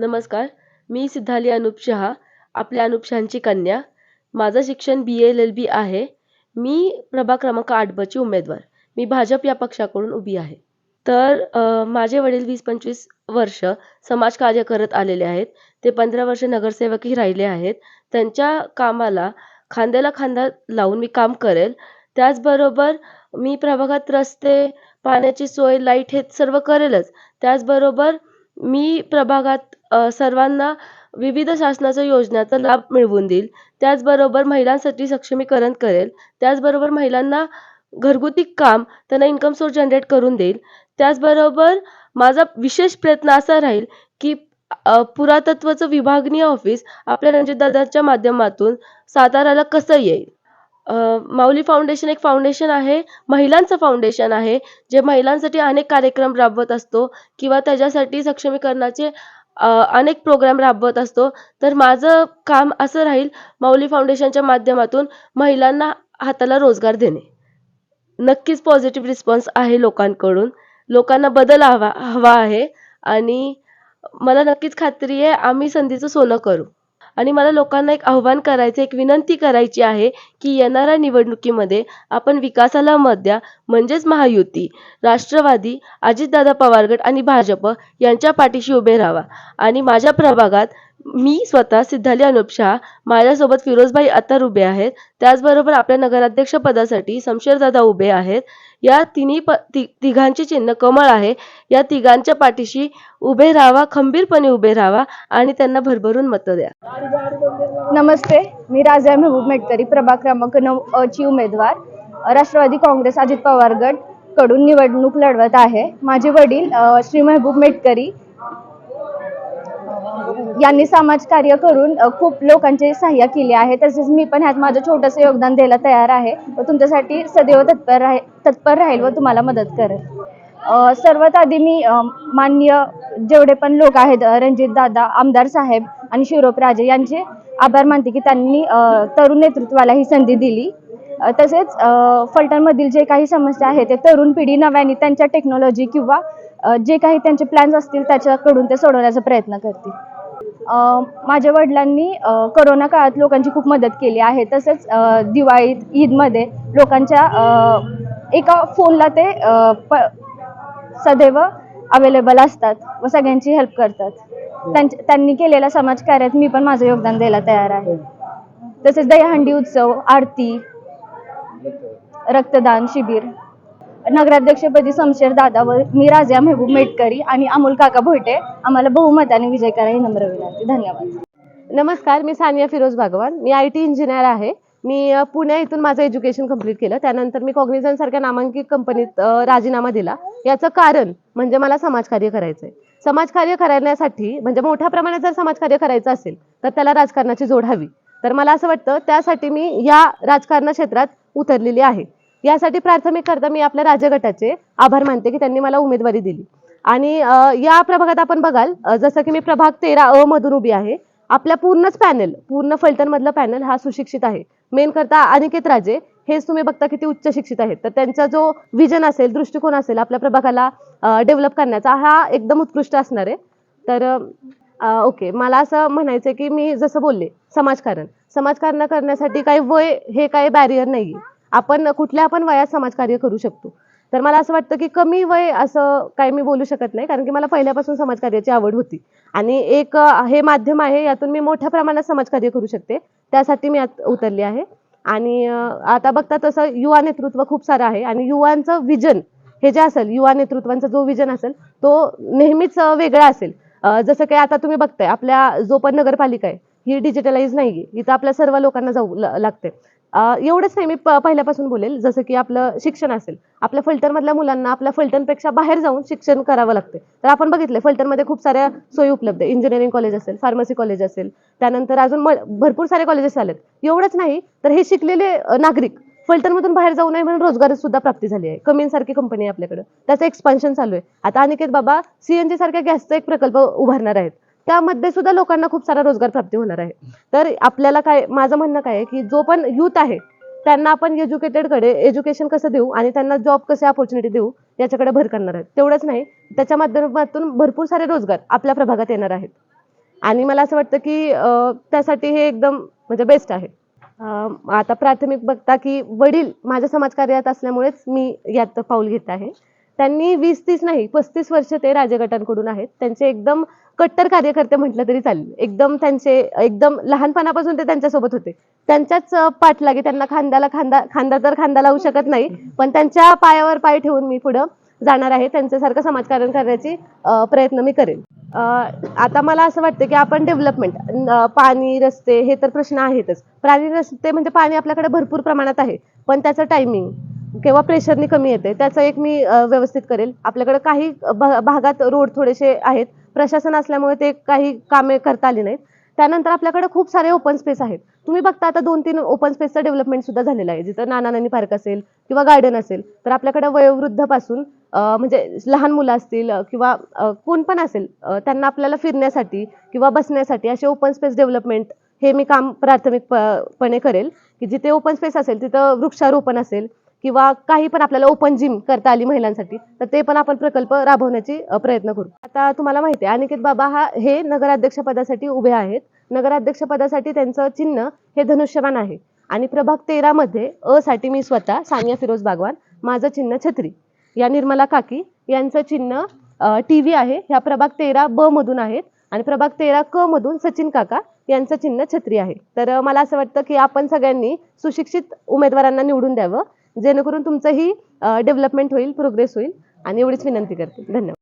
नमस्कार. मी सिद्धाली अनुप शहा आपल्या अनुप शहांची कन्या. माझं शिक्षण बी एल एल बी आहे. मी प्रभाग क्रमांक आठ बची उमेदवार. मी भाजप या पक्षाकडून उभी आहे. तर माझे वडील वीस पंचवीस वर्ष समाजकार्य करत आलेले आहेत. ते पंधरा वर्ष नगरसेवकही राहिले आहेत. त्यांच्या कामाला खांद्याला खांदा लावून मी काम करेल. त्याचबरोबर मी प्रभागात रस्ते पाण्याची सोय लाइट हे सर्व करेलच. त्याचबरोबर मी प्रभागात सर्वांना विविध शासनाच्या योजनाचा लाभ मिळवून देईल. त्याचबरोबर महिलांसाठी सक्षमीकरण करेल. त्याचबरोबर महिलांना घरगुती काम त्यांना इन्कम सोर्स जनरेट करून देईल. त्याचबरोबर माझा विशेष प्रयत्न असा राहील की पुरातत्वाचं विभागनीय ऑफिस आपल्या रणजितदादांच्या माध्यमातून साताऱ्याला कसं येईल? माऊली फाउंडेशन एक फाउंडेशन आहे महिलांचं फाउंडेशन आहे जे महिलांसाठी अनेक कार्यक्रम राबवत असतो किंवा त्याच्यासाठी सक्षमीकरणाचे अनेक प्रोग्राम राबवत असतो. तर माझं काम असं राहील माऊली फाउंडेशनच्या माध्यमातून महिलांना हाताला रोजगार देणे. नक्कीच पॉझिटिव्ह रिस्पॉन्स आहे लोकांकडून. लोकांना बदल हवा हवा आहे. आणि मला नक्कीच खात्री आहे आम्ही संधीचं सोनं करू. आणि मला लोकांना एक आव्हान करायचं एक विनंती करायची आहे की येणाऱ्या निवडणुकीमध्ये आपण विकासाला मत द्या म्हणजेच महायुती. राष्ट्रवादी अजितदादा पवार गट आणि भाजप यांच्या पाठीशी उभे राहा आणि माझ्या प्रभागात मी स्वतः सिद्धाली अनुप शहा माझ्यासोबत फिरोजभाई अत्तर उभे आहेत. त्याचबरोबर आपल्या नगराध्यक्ष पदासाठी शमशेरदादा उभे आहेत. या तिन्ही प ति तिघांचे चिन्ह कमळ आहे. या तिघांच्या पाठीशी उभे राहावा खंबीरपणे उभे राहावा आणि त्यांना भरभरून मतं द्या. नमस्ते मी राजा मेहबूब मेटकरी प्रभाग क्रमांक नऊ ची उमेदवार. राष्ट्रवादी काँग्रेस अजित पवार गटकडून निवडणूक लढवत आहे. माझे वडील श्री मेहबूब मेटकरी यांनी समाजकार्य करून खूप लोकांचे सहाय्य केले आहे. तसेच मी पण ह्यात माझं छोटंसं योगदान द्यायला तयार आहे. व तुमच्यासाठी सदैव तत्पर राहे तत्पर राहील व तुम्हाला मदत करेल. सर्वात आधी मी मान्य माननीय जेवढे पण लोक आहेत रणजित दादा आमदार साहेब आणि शिवरोप राजे यांचे आभार मानते की त्यांनी तरुण नेतृत्वाला ही संधी दिली. तसेच फलटणमधील जे काही समस्या आहेत ते तरुण पिढी नव्याने त्यांच्या टेक्नॉलॉजी किंवा जे काही त्यांचे प्लॅन्स असतील त्याच्याकडून ते सोडवण्याचा प्रयत्न करतील. माझ्या वडिलांनी करोना काळात लोकांची खूप मदत केली आहे. तसंच दिवाळीत ईदमध्ये लोकांच्या एका फोनला ते प सदैव अवेलेबल असतात व सगळ्यांची हेल्प करतात. त्यांच्या त्यांनी केलेल्या समाजकार्यात मी पण माझं योगदान द्यायला तयार आहे. तसेच दहीहंडी उत्सव आरती रक्तदान शिबिर. नगराध्यक्षपदी समशेर दादा व मी राजा मेहबूब मेटकरी आणि अमोल काका भोटे आम्हाला बहुमताने विजय करा ही नम्र विनंती. धन्यवाद. नमस्कार मी सानिया फिरोज भागवान. मी आय टी इंजिनियर आहे. मी पुणे इथून माझं एज्युकेशन कंप्लीट केलं. त्यानंतर मी कॉग्निझन सारख्या नामांकित कंपनीत राजीनामा दिला. याचं कारण म्हणजे मला समाजकार्य करायचं आहे समाजकार्य करण्यासाठी म्हणजे मोठ्या प्रमाणात जर समाजकार्य करायचं असेल तर त्याला राजकारणाची जोड हवी. तर मला असं वाटतं त्यासाठी मी या राजकारण क्षेत्रात उतरलेली आहे. यासाठी प्राथमिक करता मी आपल्या राज्यगटाचे आभार मानते की त्यांनी मला उमेदवारी दिली. आणि या प्रभागात आपण बघाल जसं की मी प्रभाग तेरा अ मधून उभी आहे. आपल्या पूर्णच पॅनल पूर्ण फलटण मधलं पॅनल हा सुशिक्षित आहे. मेन करता अनिकेत राजे हेच तुम्ही बघता किती उच्च शिक्षित आहेत. तर त्यांचा जो विजन असेल दृष्टिकोन असेल आपल्या प्रभागाला डेव्हलप करण्याचा हा एकदम उत्कृष्ट असणार आहे. तर ओके मला असं म्हणायचं की मी जसं बोलले समाजकारण. समाजकारण करण्यासाठी काही वय हे काही बॅरियर नाही आपण कुठल्या पण वयात समाजकार्य करू शकतो. तर मला असं वाटतं की कमी वय असं काही मी बोलू शकत नाही कारण की मला पहिल्यापासून समाजकार्याची आवड होती. आणि एक हे माध्यम आहे यातून मी मोठ्या प्रमाणात समाजकार्य करू शकते. त्यासाठी मी आत उतरली आहे. आणि आता बघता तसं युवा नेतृत्व खूप सारं आहे. आणि युवांचं विजन हे जे असेल युवा नेतृत्वांचा जो विजन असेल तो नेहमीच वेगळा असेल. जसं काही आता तुम्ही बघताय आपल्या जो पण नगरपालिका आहे ही डिजिटलाइज नाही इथं आपल्या सर्व लोकांना जाऊ लागते एवढंच नाही मी पहिल्यापासून बोलेल जसं की आपलं शिक्षण असेल. आपल्या फलटणमधल्या मुलांना आपल्या फलटणपेक्षा बाहेर जाऊन शिक्षण करावं लागते. तर आपण बघितलं फलटणमध्ये खूप साऱ्या सोयी उपलब्ध आहे इंजिनिअरिंग कॉलेज असेल फार्मसी कॉलेज असेल. त्यानंतर अजून भरपूर सारे कॉलेजेस आलेत. एवढंच नाही तर हे शिकलेले नागरिक फलटणमधून बाहेर जाऊ नये म्हणून रोजगार सुद्धा प्राप्ती झाली आहे. कमींसारखी कंपनी आहे आपल्याकडे. त्याचं एक्सपान्शन चालू आहे. आता अनिकेत बाबा सीएनजी सारख्या गॅसचा एक प्रकल्प उभारणार आहेत. त्यामध्ये सुद्धा लोकांना खूप सारा रोजगार प्राप्ती होणार आहे. तर आपल्याला काय माझं म्हणणं काय आहे की जो पण युथ आहे त्यांना आपण एज्युकेटेडकडे एज्युकेशन कसं देऊ आणि त्यांना जॉब कसे ऑपॉर्च्युनिटी देऊ याच्याकडे भर करणार आहेत तेवढंच नाही त्याच्या माध्यमातून भरपूर सारे रोजगार आपल्या प्रभागात येणार आहेत. आणि मला असं वाटतं की त्यासाठी हे एकदम म्हणजे बेस्ट आहे. आता प्राथमिक बघता की वडील माझ्या समाजकार्यात असल्यामुळेच मी यात पाऊल घेत आहे. त्यांनी वीस तीस नाही पस्तीस वर्ष ते राजगटांकडून आहेत. त्यांचे एकदम कट्टर कार्यकर्ते म्हटलं तरी चालेल. एकदम त्यांचे एकदम लहानपणापासून ते त्यांच्यासोबत होते. त्यांच्याच पाठलागे त्यांना खांद्याला खांदा खांदा तर खांदा लावू शकत नाही पण त्यांच्या पायावर पाय ठेवून मी पुढं जाणार आहे. त्यांच्यासारखं समाजकारण करण्याची प्रयत्न मी करेन. आता मला असं वाटतं की आपण डेव्हलपमेंट पाणी रस्ते हे तर प्रश्न आहेतच. प्राणी रस्ते म्हणजे पाणी आपल्याकडे भरपूर प्रमाणात आहे पण त्याचं टायमिंग किंवा प्रेशरने कमी येते त्याचं एक मी व्यवस्थित करेल. आपल्याकडे काही भागात रोड थोडेसे आहेत. प्रशासन असल्यामुळे ते काही कामे करता आली नाहीत. त्यानंतर आपल्याकडे खूप सारे ओपन स्पेस आहेत. तुम्ही बघता आता दोन तीन ओपन स्पेसचं डेव्हलपमेंट सुद्धा झालेलं आहे. जिथं नाना नानी पार्क असेल किंवा गार्डन असेल. तर आपल्याकडे वयोवृद्धपासून म्हणजे लहान मुलं असतील किंवा कोण पण असेल त्यांना आपल्याला फिरण्यासाठी किंवा बसण्यासाठी असे ओपन स्पेस डेव्हलपमेंट हे मी काम प्राथमिकपणे करेल. की जिथे ओपन स्पेस असेल तिथं वृक्षारोपण असेल किंवा काही पण आपल्याला ओपन जिम करता आली महिलांसाठी तर ते पण आपण प्रकल्प राबवण्याची प्रयत्न करू. आता तुम्हाला माहिती आहे अनिकेत बाबा हा हे नगराध्यक्ष पदासाठी उभे आहेत. नगराध्यक्ष पदासाठी त्यांचं चिन्ह हे धनुष्यबाण आहे. आणि प्रभाग तेरा मध्ये अ साठी मी स्वतः सानिया फिरोज बागवान माझं चिन्ह छत्री. या निर्मला काकी यांचं चिन्ह टी व्ही आहे. ह्या प्रभाग तेरा ब मधून आहेत. आणि प्रभाग तेरा क मधून सचिन काका यांचं चिन्ह छत्री आहे. तर मला असं वाटतं की आपण सगळ्यांनी सुशिक्षित उमेदवारांना निवडून द्यावं. जेणेकरून तुमचंही डेव्हलपमेंट होईल प्रोग्रेस होईल. आणि एवढीच विनंती करते. धन्यवाद.